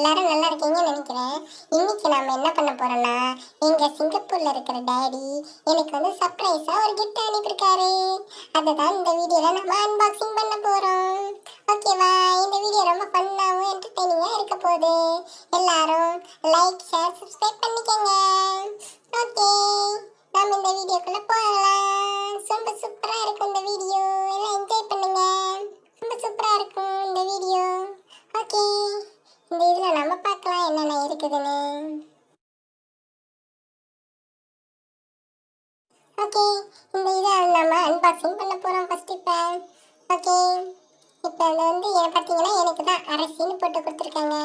எல்லாரும் நல்லா இருக்கீங்கன்னு நினைக்கிறேன். இன்னைக்கு நாம என்ன பண்ண போறோம்னா எங்க சிங்கப்பூர்ல இருக்கிற டேடி எனக்கு வந்து சர்ப்ரைஸா ஒரு கிஃப்ட் அனுப்பியிருக்காரு. அதை தான் இந்த வீடியோல நம்ம அன்பாக்சிங் பண்ண போறோம். ஓகேவா இந்த வீடியோ ரொம்ப ஃபன்னாவும் என்டர்டைனிங்கா இருக்க போகுது. எல்லாரும் லைக் ஷேர் சப்ஸ்கிரைப் பண்ணிக்கோங்க. ஓகே நாம இந்த வீடியோக்குள்ள போகலாம். ரொம்ப சூப்பராக இருக்கும் இந்த வீடியோ. எல்லாம் என்ஜாய் பண்ணுங்க. ரொம்ப சூப்பராக இருக்கும் இந்த வீடியோ. ஓகே இந்த இதுல நம்ம பார்க்கலாம் என்னென்ன இருக்குதுன்னு. ஓகே இந்த இதை நம்ம அன்பாக்சிங் பண்ண போகிறோம் ஃபர்ஸ்ட் இப்போ. ஓகே இப்போ அது வந்து எ- பார்த்தீங்கன்னா எனக்கு தான் அரசின்னு போட்டு கொடுத்துருக்காங்க.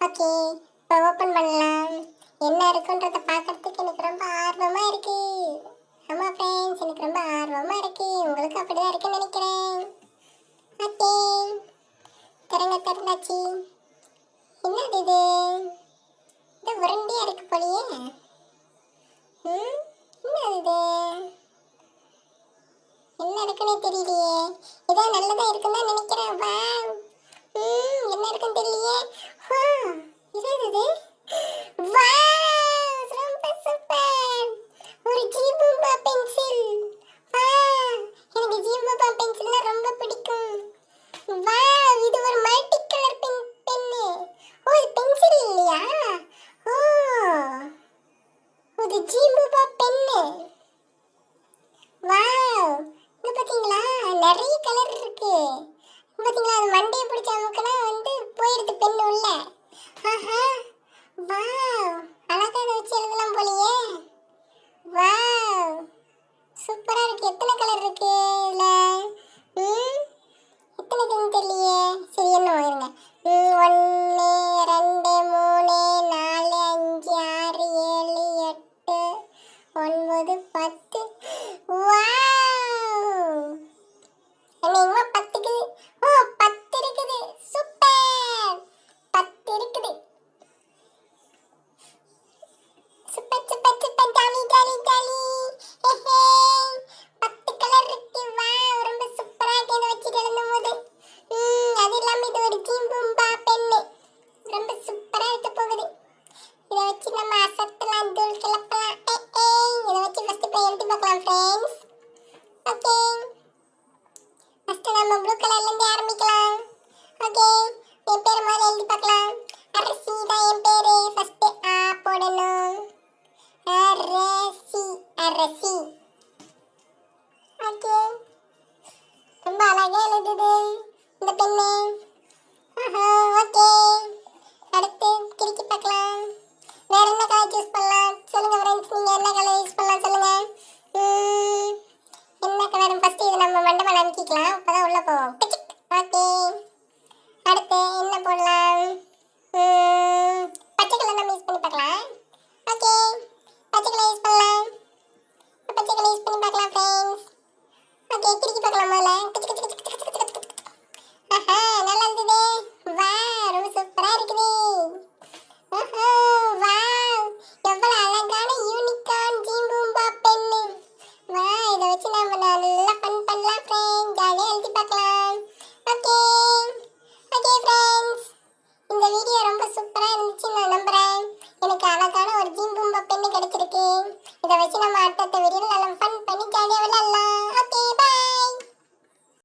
ஓகே இப்போ ஓப்பன் பண்ணலாம். என்ன இருக்குன்றத பார்க்கறதுக்கு எனக்கு ரொம்ப ஆர்வமாக இருக்கு. ஆமாம் ஃப்ரெண்ட்ஸ் எனக்கு ரொம்ப ஆர்வமாக இருக்கு. உங்களுக்கு அப்படிதான் இருக்குன்னு நினைக்கிறேன். ஓகே திறங்க திறந்தாச்சு என்னது இது? இது உருண்டையாக இருக்கு போலியே. ம் என்னது இது? என்ன இருக்குன்னே தெரியலையே. இதான் நல்லதா இருக்குன்னு தான் நினைக்கிறேன் வா ம் என்ன இருக்குன்னு தெரியலையே ஹா, இது இது வா ரொம்ப சூப்பர் ஒரு ஜீபூபா பென்சில் வா எனக்கு ஜீபூபா பென்சில்னா ரொம்ப பிடிக்கும் வா இது ஒரு மல்டி கலர் பென் பென்னு ஓ இது பென்சில் இல்லையா ஓ இது ஜீபூபா பென்னு. வாவ். இங்க பாத்தீங்களா? நிறைய கலர் இருக்கு. பார்த்தீங்களா பாத்தீங்களா? அது மண்டையை பிடிச்ச அமுக்கெல்லாம் வந்து போயிடுது பெண்ணு உள்ள. ஆஹா. பார்க்கலாம் ஃப்ரெண்ட்ஸ் ஓகே ஃபர்ஸ்ட் நம்ம ப்ளூ கலர்ல இருந்து ஆரம்பிக்கலாம் ஓகே என் பேர் முதல்ல எழுதி பார்க்கலாம் அரசி தான் என் பேரு ஃபர்ஸ்ட் ஆ போடணும் அரசி அரசி ஓகே ரொம்ப அழகா எழுதுது இந்த பெண்ணு இதை வச்சு நம்ம அடுத்தடுத்த வீடியோவில் நல்லா